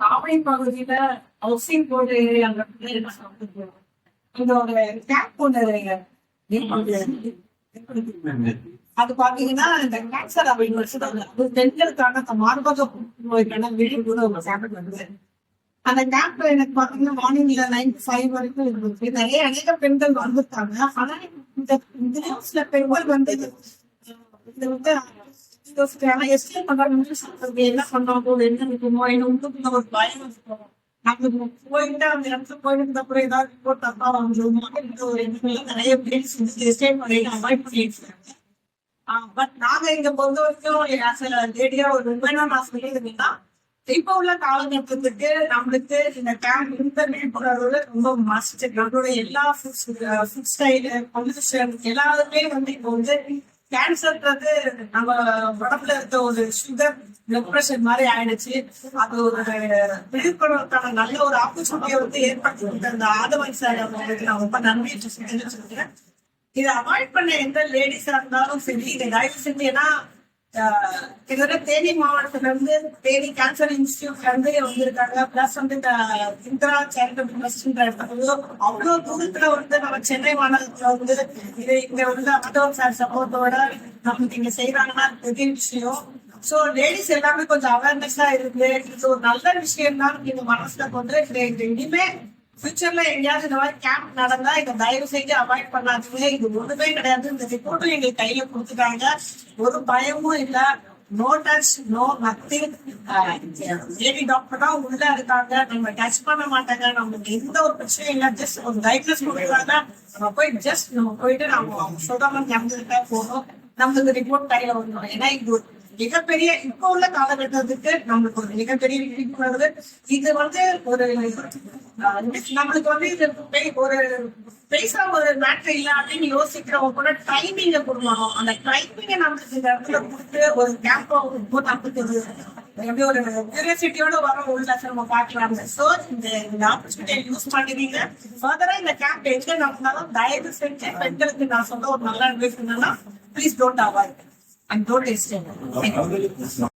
காவடி பகுதியில housing board ஏரியால இருந்து என்ன சொல்றது? இதோட கேம்ப் ஒண்ணு ஏற்படுத்தி அது பாத்தீங்கன்னா இந்த கேன்சர் அப்படின்னு வச்சுட்டாங்க அது பெண்களுக்கான அந்த மார்பக நோய்க்கான விழிப்புணர்வு ஒரு கேம்ப் வந்து அந்த கேம்ப் எனக்கு பாத்தீங்கன்னா மார்னிங்ல நைன் ஃபைவ் வரைக்கும் இருந்துச்சு. நிறைய அநேக பெண்கள் வந்துட்டாங்க ஆனா இந்த இந்த நியூஸ்ல பெண்கள் வந்து இது வந்து யோசிக்கிறாங்க எஸ்கேப் பண்ணணும்னு சொல்றது என்ன பண்ணாமோ என்ன இருக்குமோ என்ன உங்களுக்குள்ள ஒரு பயம் இருக்கும் நம்ம போயிட்டு அந்த இடத்துல போயிருந்த அப்புறம் ஏதாவது ரிப்போர்ட் தப்பா வந்துருமோ இந்த ஒரு எண்ணத்துல நிறைய பேர் செஞ்சு எஸ்கேப் பண்ணி அவாய்ட் பண்ணிட்டு இருக்காங்க பட் நாங்க இங்க பொறுத்த வரைக்கும் லேடியா ஒரு உண்மையான நான் சொல்லியிருந்தீங்கன்னா இப்ப உள்ள காலகட்டத்துக்கு நம்மளுக்கு இந்த கேம்ப் இன்டர்நெட் போறதுல ரொம்ப மஸ்ட் நம்மளோட எல்லா ஃபுட் ஸ்டைலு பொல்யூஷன் எல்லாருமே வந்து இப்போ வந்து கேன்சர்ன்றது நம்ம உடம்புல இருக்க ஒரு சுகர் பிளட் பிரஷர் மாதிரி ஆயிடுச்சு. அது ஒரு விழிப்புணர்வுக்கான நல்ல ஒரு ஆப்பர்ச்சுனிட்டியை வந்து ஏற்படுத்தி கொடுத்த அந்த ஆதவன் சார் அவங்களுக்கு நான் ரொம்ப நன்றி சொல்றேன் இதை அவாய்ட் பண்ண எந்த லேடிஸா இருந்தாலும் சரி இதை தயவு செஞ்சு ஏன்னா ஆஹ் இதோட தேனி மாவட்டத்துல இருந்து தேனி கேன்சர் இன்ஸ்டியூட்ல இருந்து வந்திருக்காங்க. பிளஸ் வந்து இந்த இந்திரா சேரிட்டபிள் ட்ரஸ்ட்ன்ற அவ்வளவு தூரத்துல வந்து நம்ம சென்னை மாநகரத்துல வந்து இது இங்க வந்து ஆதவன் சார் சப்போர்ட்டோட நமக்கு இங்க செய்யறாங்கன்னா பெரிய விஷயம் சோ லேடிஸ் எல்லாமே கொஞ்சம் அவேர்னஸா இருக்கு இது ஒரு நல்ல விஷயம் தான் நீங்க மனசுல கொண்டு இது இனிமே ஃபியூச்சர்ல எங்கேயாவது இந்த மாதிரி கேம்ப் நடந்தா இதை தயவு செஞ்சு அவாய்ட் பண்ணாதீங்க. இது ஒண்ணுமே கிடையாது. இந்த ரிப்போர்ட்டும் எங்களுக்கு கையில கொடுத்துட்டாங்க. ஒரு பயமும் இல்ல. No touch no nothing lady doctor தான் உள்ள இருக்காங்க. நம்ம டச் பண்ண மாட்டாங்க. நமக்கு எந்த ஒரு பிரச்சனையும் இல்ல. ஜஸ்ட் ஒரு டைக்னஸ் கொடுக்குறாங்க. நம்ம போய் ஜஸ்ட் நம்ம போயிட்டு நம்ம அவங்க சொல்ற மாதிரி நடந்துகிட்டா போதும் நம்மளுக்கு ரிப்போர்ட் கையில வந்துடும் ஏன்னா இது ஒரு மிகப்பெரிய இப்ப உள்ள காலகட்டத்துக்கு நம்மளுக்கு ஒரு மிகப்பெரிய விழிப்புணர்வு இது வந்து ஒரு நம்மளுக்கு வந்து இது ஒரு பெருசா ஒரு மேட்ரு இல்ல அப்படின்னு யோசிக்கிறவங்க கூட டைமிங்க கொடுக்கணும் அந்த டைமிங்க நம்மளுக்கு இந்த இடத்துல கொடுத்து ஒரு கேம்ப் ரொம்ப நம்மளுக்கு ஒரு எப்படி ஒரு கியூரியாசிட்டியோட வர உள்ள நம்ம பார்க்கலாம் சோ இந்த இந்த ஆப்பர்ச்சுனிட்டியை யூஸ் பண்ணுவீங்க. ஃபர்தரா இந்த கேம்ப் எங்க நடந்தாலும் தயவு செஞ்சு பெண்களுக்கு நான் சொல்ற ஒரு நல்ல அட்வைஸ் என்னன்னா please don't avoid and don't hesitate